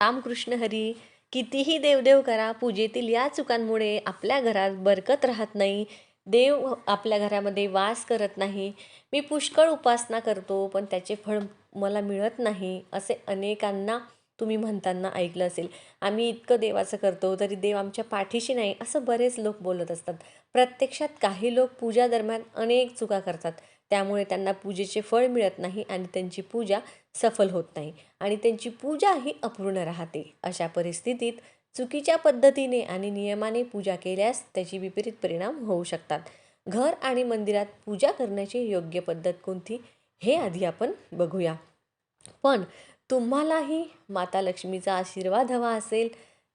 रामकृष्ण हरी कितीही देवदेव करा पूजेतील या चुकांमुळे आपल्या घरात बरकत राहत नाही. देव आपल्या घरामध्ये वास करत नाही. मी पुष्कळ उपासना करतो पण त्याचे फळ मला मिळत नाही असे अनेकांना तुम्ही म्हणताना ऐकलं असेल. आम्ही इतकं देवाचं करतो तरी देव आमच्या पाठीशी नाही असं बरेच लोक बोलत असतात. प्रत्यक्षात काही लोक पूजा दरम्यान अनेक चुका करतात. त्यामुळे त्यांना पूजेचे फळ मिळत नाही आणि त्यांची पूजा सफल होत नाही. आणि त्यांची पूजा ही अपूर्ण राहते. अशा परिस्थितीत चुकीच्या पद्धतीने आणि नियमाने पूजा केल्यास त्याची विपरीत परिणाम होऊ शकतात. घर आणि मंदिरात पूजा करण्याची योग्य पद्धत कोणती? हे आधी आपण बघूया. पण तुम्हालाही माता लक्ष्मीचा आशीर्वाद हवा असेल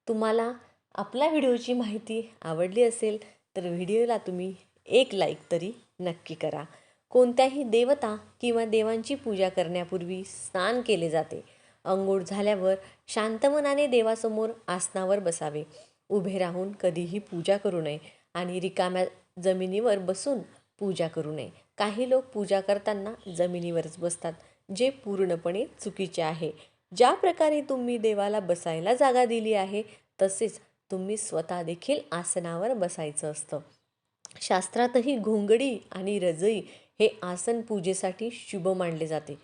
तुम्हाला आपल्या व्हिडिओची माहिती आवडली असेल तर व्हिडिओला तुम्ही एक लाईक तरी नक्की करा. कोणत्याही देवता किंवा देवांची पूजा करण्यापूर्वी स्नान केले जाते. अंघोळ झाल्यावर शांत मनाने देवासमोर आसनावर बसावे. उभे राहून कधीही पूजा करू नये आणि रिकाम्या जमिनीवर बसून पूजा करू नये. काही लोक पूजा करताना जमिनीवरच बसतात जे पूर्णपणे चुकीचे आहे. ज्या प्रकारे तुम्ही देवाला बसायला जागा दिली आहे तसेच तुम्ही स्वतः देखील आसनावर बसायचं असतं. शास्त्रातही घोंगडी आणि रजई हे आसन पूजेसाठी शुभ मानले जाते.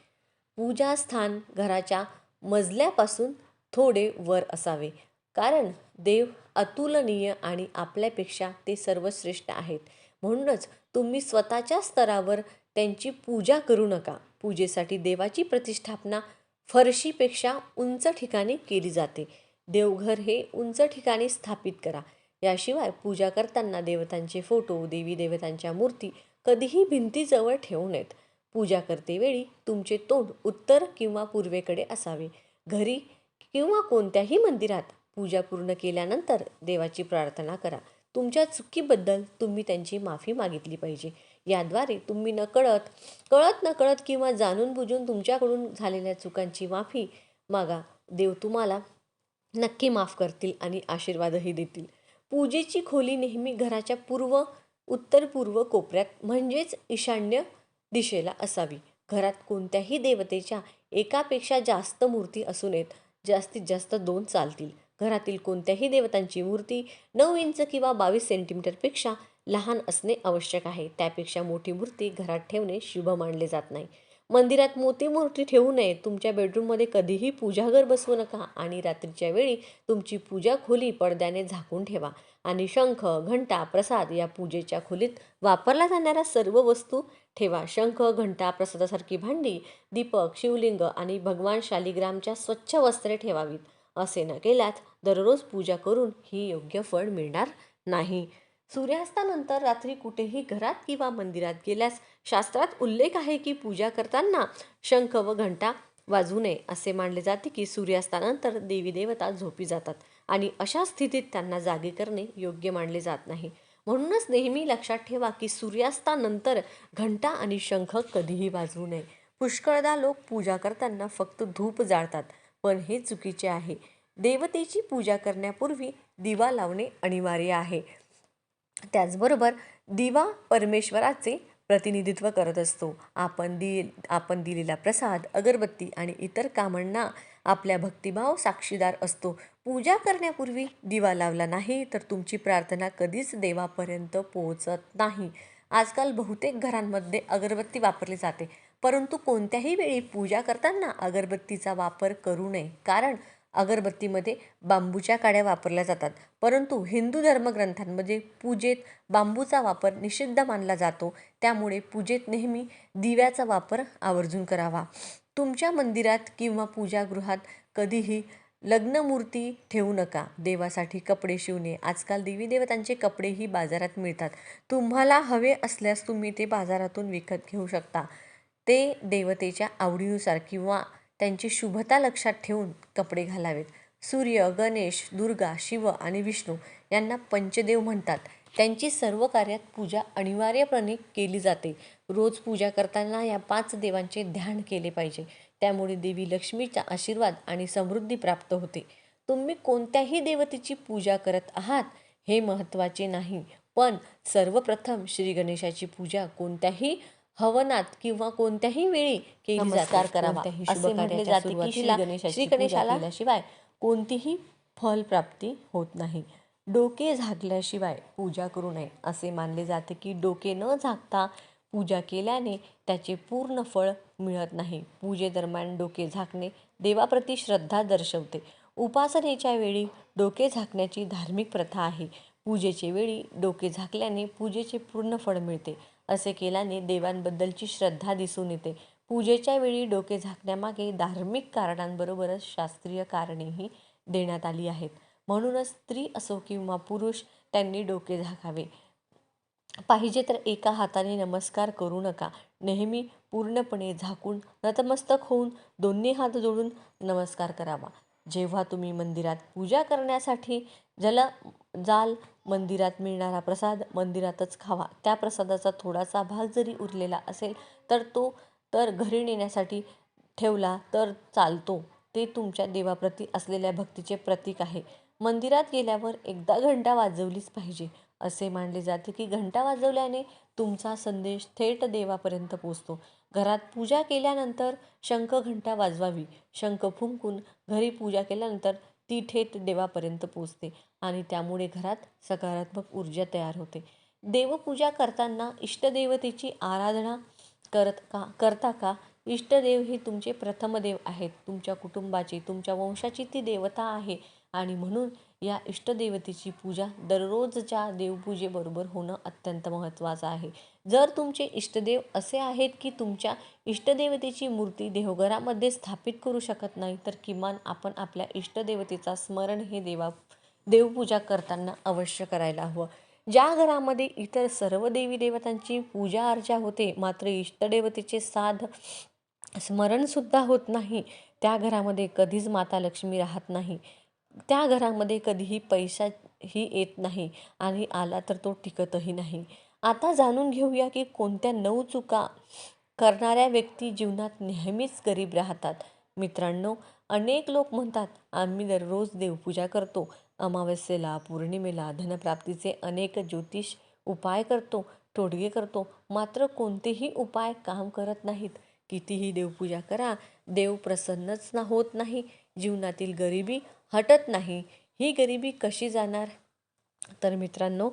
पूजास्थान घराच्या मजल्यापासून थोडे वर असावे कारण देव अतुलनीय आणि आपल्यापेक्षा ते सर्वश्रेष्ठ आहेत. म्हणूनच तुम्ही स्वतःच्या स्तरावर त्यांची पूजा करू नका. पूजेसाठी देवाची प्रतिष्ठापना फरशीपेक्षा उंच ठिकाणी केली जाते. देवघर हे उंच ठिकाणी स्थापित करा. याशिवाय पूजा करताना देवतांचे फोटो देवी देवतांच्या मूर्ती कधीही भिंतीजवळ ठेवू नयेत. पूजा करतेवेळी तुमचे तोंड उत्तर किंवा पूर्वेकडे असावे. घरी किंवा कोणत्याही मंदिरात पूजा पूर्ण केल्यानंतर देवाची प्रार्थना करा. तुमच्या चुकीबद्दल तुम्ही त्यांची माफी मागितली पाहिजे. याद्वारे तुम्ही नकळत कळत नकळत किंवा जाणून बुजून तुमच्याकडून झालेल्या चुकांची माफी मागा. देव तुम्हाला नक्की माफ करतील आणि आशीर्वादही देतील. पूजेची खोली नेहमी घराच्या पूर्व उत्तर पूर्व कोपऱ्यात म्हणजेच ईशान्य दिशेला असावी. घरात कोणत्याही देवतेच्या एकापेक्षा जास्त मूर्ती असू नयेत जास्तीत जास्त दोन चालतील. घरातील कोणत्याही देवतांची मूर्ती नऊ इंच किंवा बावीस सेंटीमीटरपेक्षा लहान असणे आवश्यक आहे. त्यापेक्षा मोठी मूर्ती घरात ठेवणे शुभ मानले जात नाही. मंदिरात मोती मूर्ती ठेवू नये. तुमच्या बेडरूममध्ये कधीही पूजाघर बसवू नका आणि रात्रीच्या वेळी तुमची पूजा खोली पडद्याने झाकून ठेवा. आणि शंख घंटा प्रसाद या पूजेच्या खोलीत वापरल्या जाणाऱ्या सर्व वस्तू ठेवा. शंख घंटा प्रसादासारखी भांडी दीपक शिवलिंग आणि भगवान शालिग्रामच्या स्वच्छ वस्त्रे ठेवावीत. असे न केल्यास दररोज पूजा करून ही योग्य फळ मिळणार नाही. सूर्यास्तानंतर रात्री कुठेही घरात किंवा मंदिरात गेल्यास शास्त्रात उल्लेख आहे की पूजा करताना शंख व घंटा वाजवू नये असे मानले जाते की सूर्यास्तानंतर देवी देवता झोपी जातात आणि अशा स्थितीत त्यांना जागे करणे योग्य मानले जात नाही. म्हणूनच नेहमी लक्षात ठेवा की सूर्यास्तानंतर घंटा आणि शंख कधीही वाजवू नये. पुष्कळदा लोक पूजा करताना फक्त धूप जाळतात पण हे चुकीचे आहे. देवतेची पूजा करण्यापूर्वी दिवा लावणे अनिवार्य आहे. त्याचबरोबर दिवा परमेश्वराचे प्रतिनिधित्व करत असतो. आपण दि आपण दिलेला प्रसाद अगरबत्ती आणि इतर कामांना आपल्या भक्तिभाव साक्षीदार असतो. पूजा करण्यापूर्वी दिवा लावला नाही तर तुमची प्रार्थना कधीच देवापर्यंत पोहोचत नाही. आजकाल बहुतेक घरांमध्ये अगरबत्ती वापरली जाते. परंतु कोणत्याही वेळी पूजा करताना अगरबत्तीचा वापर करू नये. कारण अगरबत्तीमध्ये बांबूच्या काड्या वापरल्या जातात. परंतु हिंदू धर्मग्रंथांमध्ये पूजेत बांबूचा वापर निषिद्ध मानला जातो. त्यामुळे पूजेत नेहमी दिव्याचा वापर आवर्जून करावा. तुमच्या मंदिरात किंवा पूजागृहात कधीही लग्नमूर्ती ठेवू नका. देवासाठी कपडे शिवणे. आजकाल देवी देवतांचे कपडेही बाजारात मिळतात. तुम्हाला हवे असल्यास तुम्ही ते बाजारातून विकत घेऊ शकता. ते देवतेच्या आवडीनुसार किंवा त्यांची शुभता लक्षात ठेवून कपडे घालावेत. सूर्य गणेश दुर्गा शिव आणि विष्णू यांना पंचदेव म्हणतात. त्यांची सर्व कार्यात पूजा अनिवार्यपणे केली जाते. रोज पूजा करताना या पाच देवांचे ध्यान केले पाहिजे. त्यामुळे देवी लक्ष्मीचा आशीर्वाद आणि समृद्धी प्राप्त होते. तुम्ही कोणत्याही देवतेची पूजा करत आहात हे महत्त्वाचे नाही. पण सर्वप्रथम श्री गणेशाची पूजा कोणत्याही हवनात किंवा कोणत्याही वेळी केली नमस्कार जाते करावा. कोणत्याही असे शुभ म्हटले कार्याच्या जाते की सुरुवातीला श्री गणेशाला केल्याशिवाय कोणतीही फलप्राप्ती होत नाही. डोके झाकल्याशिवाय पूजा करू नये. असे मानले जाते की डोके न झाकता पूजा केल्याने त्याचे पूर्ण फळ मिळत नाही. पूजेदरम्यान डोके झाकणे देवाप्रती श्रद्धा दर्शवते. उपासनेच्या वेळी डोके झाकण्याची धार्मिक प्रथा आहे. पूजेचे वेळी डोके झाकल्याने पूजेचे पूर्ण फळ मिळते. असे केल्याने देवांबद्दलची श्रद्धा दिसून येते. पूजेच्या वेळी डोके झाकण्यामागे धार्मिक कारणांबरोबरच शास्त्रीय कारणेही देण्यात आली आहेत. म्हणूनच स्त्री असो किंवा पुरुष त्यांनी डोके झाकावे. पाहिजे तर एका हाताने नमस्कार करू नका. नेहमी पूर्णपणे झाकून नतमस्तक होऊन दोन्ही हात जोडून नमस्कार करावा. जेव्हा तुम्ही मंदिरात पूजा करण्यासाठी ज्याला जाल मंदिरात मिळणारा प्रसाद मंदिरातच खावा. त्या प्रसादाचा थोडासा भाग जरी उरलेला असेल तर तो तर घरी नेण्यासाठी ठेवला तर चालतो. ते तुमच्या देवाप्रती असलेल्या भक्तीचे प्रतीक आहे. मंदिरात गेल्यावर एकदा घंटा वाजवलीच पाहिजे. असे मानले जाते की घंटा वाजवल्याने तुमचा संदेश थेट देवापर्यंत पोचतो घरात पूजा केल्यानंतर शंख घंटा वाजवावी. शंख फुंकून घरी पूजा केल्यानंतर ती थेट देवापर्यंत पोचते आणि त्यामुळे घरात सकारात्मक ऊर्जा तयार होते. देवपूजा करताना इष्टदेवतेची आराधना करत का करता का? इष्टदेव हे तुमचे प्रथम देव आहेत. तुमच्या कुटुंबाची तुमच्या वंशाची ती देवता आहे. आणि म्हणून या इष्टदेवतेची पूजा दररोजच्या देवपूजेबरोबर होणं अत्यंत महत्त्वाचं आहे. जर तुमचे इष्टदेव असे आहेत की तुमच्या इष्टदेवतेची मूर्ती देवघरामध्ये स्थापित करू शकत नाही तर किमान आपण आपल्या इष्टदेवतेचा स्मरण हे देवा देवपूजा करताना अवश्य करायला हवं. ज्या घरामध्ये इतर सर्व देवी देवतांची पूजा अर्चा होते मात्र इष्टदेवतेचे साध स्मरणसुद्धा होत नाही त्या घरामध्ये कधीच माता लक्ष्मी राहत नाही. त्या घरामध्ये कधीही पैसाही येत नाही आणि आला तर तो टिकतही नाही. आता जाणून घेऊया की कोणत्या नऊ चुका करणाऱ्या व्यक्ती जीवनात नेहमीच गरीब राहतात. मित्रांनो अनेक लोक म्हणतात आम्ही दररोज देवपूजा करतो. अमावस्येला पौर्णिमेला धनप्राप्तीचे अनेक ज्योतिष उपाय करतो टोटगे करतो. मात्र कोणतेही उपाय काम करत नाहीत. कितीही देवपूजा करा देव प्रसन्नच ना होत नाही. जीवनातील गरिबी हटत नाही. ही गरिबी कशी जाणार? तर मित्रांनो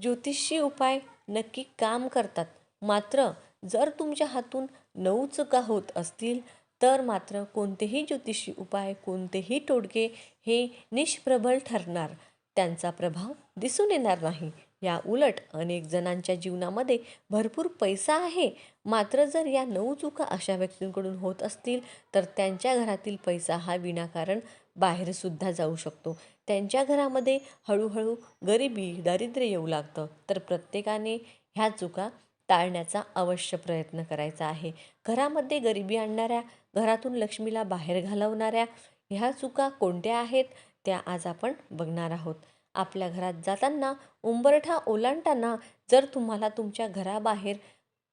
ज्योतिषी उपाय नक्की काम करतात. मात्र जर तुमच्या हातून नऊ चुका होत असतील तर मात्र कोणतेही ज्योतिषी उपाय कोणतेही टोडके हे निष्प्रबल ठरणार. त्यांचा प्रभाव दिसून येणार नाही. या उलट अनेक जणांच्या जीवनामध्ये भरपूर पैसा आहे. मात्र जर या नऊ चुका अशा व्यक्तींकडून होत असतील तर त्यांच्या घरातील पैसा हा विनाकारण बाहेरसुद्धा जाऊ शकतो. त्यांच्या घरामध्ये हळूहळू गरिबी दारिद्र्य येऊ लागतं. तर प्रत्येकाने ह्या चुका टाळण्याचा अवश्य प्रयत्न करायचा आहे. घरामध्ये गरिबी आणणाऱ्या घरातून लक्ष्मीला बाहेर घालवणाऱ्या ह्या चुका कोणत्या आहेत त्या आज आपण बघणार आहोत. आपल्या घरात जाताना उंबरठा ओलांडताना जर तुम्हाला तुमच्या घराबाहेर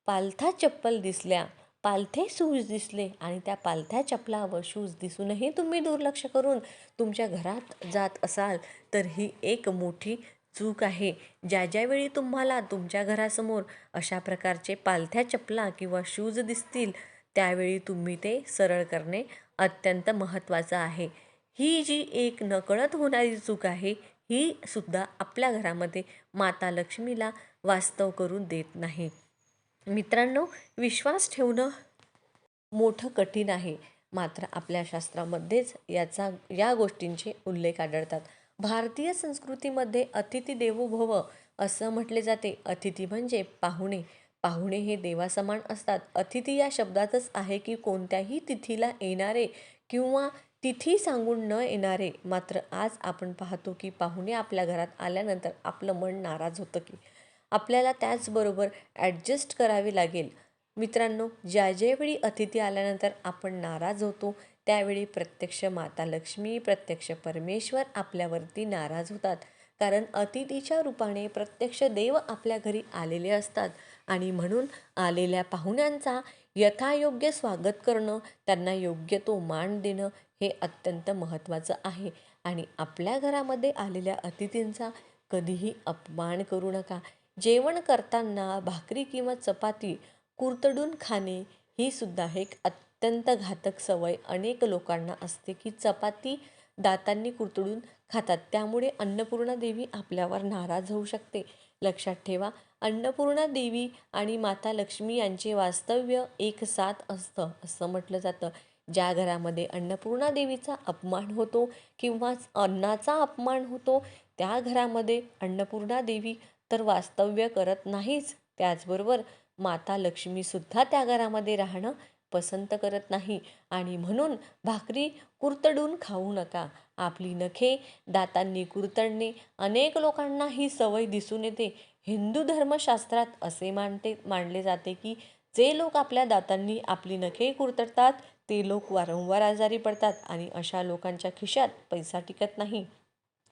पालथा चप्पल दिसल्या पालथे शूज दिसले आणि त्या पालथ्या चपला व शूज दिसूनही तुम्ही दुर्लक्ष करून तुमच्या घरात जात असाल तर ही एक मोठी चूक आहे. ज्या ज्यावेळी तुम्हाला तुमच्या घरासमोर अशा प्रकारचे पालथ्या चपला किंवा शूज दिसतील त्यावेळी तुम्ही ते सरळ करणे अत्यंत महत्त्वाचं आहे. ही जी एक नकळत होणारी चूक आहे ही सुद्धा आपल्या घरामध्ये माता लक्ष्मीला वास्तव करून देत नाही. मित्रांनो विश्वास ठेवणं मोठं कठीण आहे. मात्र आपल्या शास्त्रामध्येच याचा या गोष्टींचे उल्लेख आढळतात. भारतीय संस्कृतीमध्ये अतिथी देवो भव असं म्हटले जाते. अतिथी म्हणजे पाहुणे. पाहुणे हे देवासमान असतात. अतिथी या शब्दातच आहे की कोणत्याही तिथीला येणारे किंवा तिथी सांगून न येणारे मात्र आज आपण पाहतो की पाहुणे आपल्या घरात आल्यानंतर आपलं मन नाराज होतं की आपल्याला त्याचबरोबर ॲडजस्ट करावे लागेल. मित्रांनो ज्या ज्यावेळी अतिथी आल्यानंतर आपण नाराज होतो त्यावेळी प्रत्यक्ष माता लक्ष्मी प्रत्यक्ष परमेश्वर आपल्यावरती नाराज होतात. कारण अतिथीच्या रूपाने प्रत्यक्ष देव आपल्या घरी आलेले असतात आणि म्हणून आलेल्या पाहुण्यांचा यथायोग्य स्वागत करणं त्यांना योग्य तो मान देणं हे अत्यंत महत्त्वाचं आहे. आणि आपल्या घरामध्ये आलेल्या अतिथींचा कधीही अपमान करू नका. जेवण करताना भाकरी किंवा चपाती कुरतडून खाणे ही सुद्धा एक अत्यंत घातक सवय. अनेक लोकांना असते की चपाती दातांनी कुरतडून खातात. त्यामुळे अन्नपूर्णा देवी आपल्यावर नाराज होऊ शकते. लक्षात ठेवा अन्नपूर्णा देवी आणि माता लक्ष्मी यांचे वास्तव्य एक साथ असतं असं म्हटलं जातं. ज्या घरामध्ये अन्नपूर्णा देवीचा अपमान होतो किंवा अन्नाचा अपमान होतो त्या घरामध्ये अन्नपूर्णा देवी तर वास्तव्य करत नाहीच. त्याचबरोबर माता लक्ष्मीसुद्धा त्या घरामध्ये राहणं पसंत करत नाही. आणि म्हणून भाकरी कुरतडून खाऊ नका. आपली नखे दातांनी कुरतडणे अनेक लोकांना ही सवय दिसून येते. हिंदू धर्मशास्त्रात असे मानते मानले जाते की जे लोक आपल्या दातांनी आपली नखे कुरतडतात ते लोक वारंवार आजारी पडतात आणि अशा लोकांच्या खिशात पैसा टिकत नाही.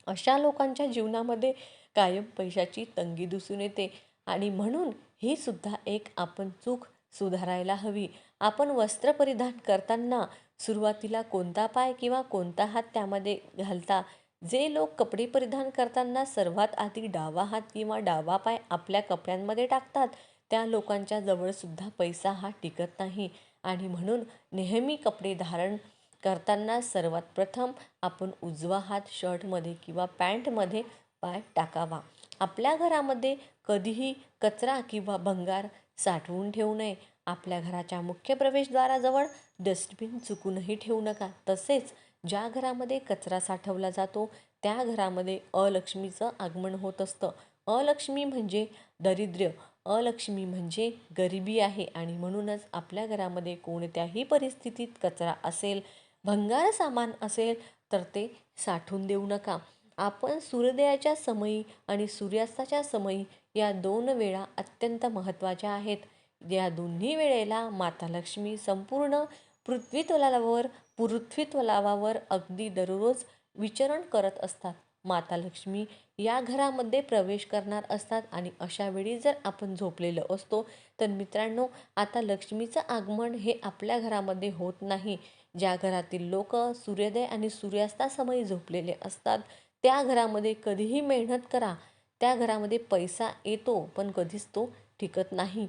अशा लोकांच्या जीवनामध्ये कायम पैशाची तंगी दिसून येते आणि म्हणून ही सुद्धा एक आपण चूक सुधारायला हवी. आपण वस्त्र परिधान करताना सुरुवातीला कोणता पाय किंवा कोणता हात त्यामध्ये घालता जे लोक कपडे परिधान करताना सर्वात आधी डावा हात किंवा डावा पाय आपल्या कपड्यांमध्ये टाकतात त्या लोकांच्या जवळसुद्धा पैसा हा टिकत नाही. आणि म्हणून नेहमी कपडे धारण करताना सर्वात प्रथम आपण उजवा हात शर्टमध्ये किंवा पॅन्टमध्ये पाय टाकावा. आपल्या घरामध्ये कधीही कचरा किंवा भंगार साठवून ठेवू नये. आपल्या घराच्या मुख्य प्रवेशद्वाराजवळ डस्टबिन चुकूनही ठेवू नका. तसेच ज्या घरामध्ये कचरा साठवला जातो त्या घरामध्ये अलक्ष्मीचं आगमन होत असतं. अलक्ष्मी म्हणजे दरिद्र्य. अलक्ष्मी म्हणजे गरिबी आहे आणि म्हणूनच आपल्या घरामध्ये कोणत्याही परिस्थितीत कचरा असेल भंगार सामान असेल तर ते साठून देऊ नका. आपण सूर्योदयाच्या समयी आणि सूर्यास्ताच्या समयी या दोन वेळा अत्यंत महत्त्वाच्या आहेत. या दोन्ही वेळेला माता लक्ष्मी संपूर्ण पृथ्वीतलावर पृथ्वीतलावावर अगदी दररोज विचरण करत असतात. माता लक्ष्मी या घरामध्ये प्रवेश करणार असतात आणि अशा वेळी जर आपण झोपलेलो असतो तर मित्रांनो आता लक्ष्मीचं आगमन हे आपल्या घरामध्ये होत नाही. ज्या घरातील लोक सूर्योदय आणि सूर्यास्तासमयी झोपलेले असतात त्या घरामध्ये कधीही मेहनत करा. त्या घरामध्ये पैसा येतो पण कधीच तो टिकत नाही.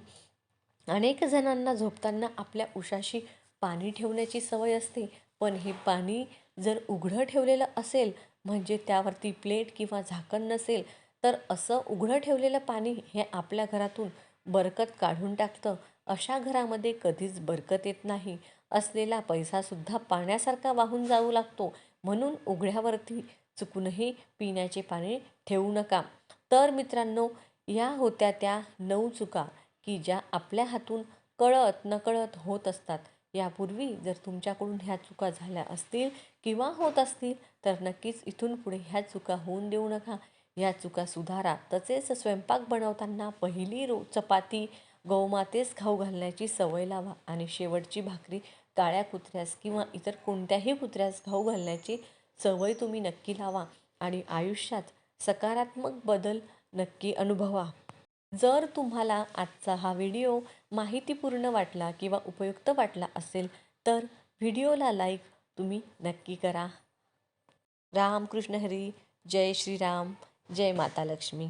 अनेक जणांना झोपताना आपल्या उशाशी पाणी ठेवण्याची सवय असते. पण हे पाणी जर उघडं ठेवलेलं असेल म्हणजे त्यावरती प्लेट किंवा झाकण नसेल तर असं उघडं ठेवलेलं पाणी हे आपल्या घरातून बरकत काढून टाकतं. अशा घरामध्ये कधीच बरकत येत नाही. असलेला पैसासुद्धा पाण्यासारखा वाहून जाऊ लागतो. म्हणून उघड्यावरती चुकूनही पिण्याचे पाणी ठेवू नका. तर मित्रांनो या होत्या त्या नऊ चुका की ज्या आपल्या हातून कळत नकळत होत असतात. यापूर्वी जर तुमच्याकडून ह्या चुका झाल्या असतील किंवा होत असतील तर नक्कीच इथून पुढे ह्या चुका होऊन देऊ नका. ह्या चुका सुधारा. तसेच स्वयंपाक बनवताना पहिली रो चपाती गौमातेस खाऊ घालण्याची सवय लावा आणि शेवटची भाकरी काळ्या कुत्र्यास किंवा इतर कोणत्याही कुत्र्यास खाऊ घालण्याची सवय तुम्ही नक्की लावा आणि आयुष्यात सकारात्मक बदल नक्की अनुभवा. जर तुम्हाला आजचा हा व्हिडिओ माहितीपूर्ण वाटला किंवा उपयुक्त वाटला असेल तर व्हिडिओला लाईक तुम्ही नक्की करा. राम कृष्ण हरी जय श्रीराम जय माता लक्ष्मी.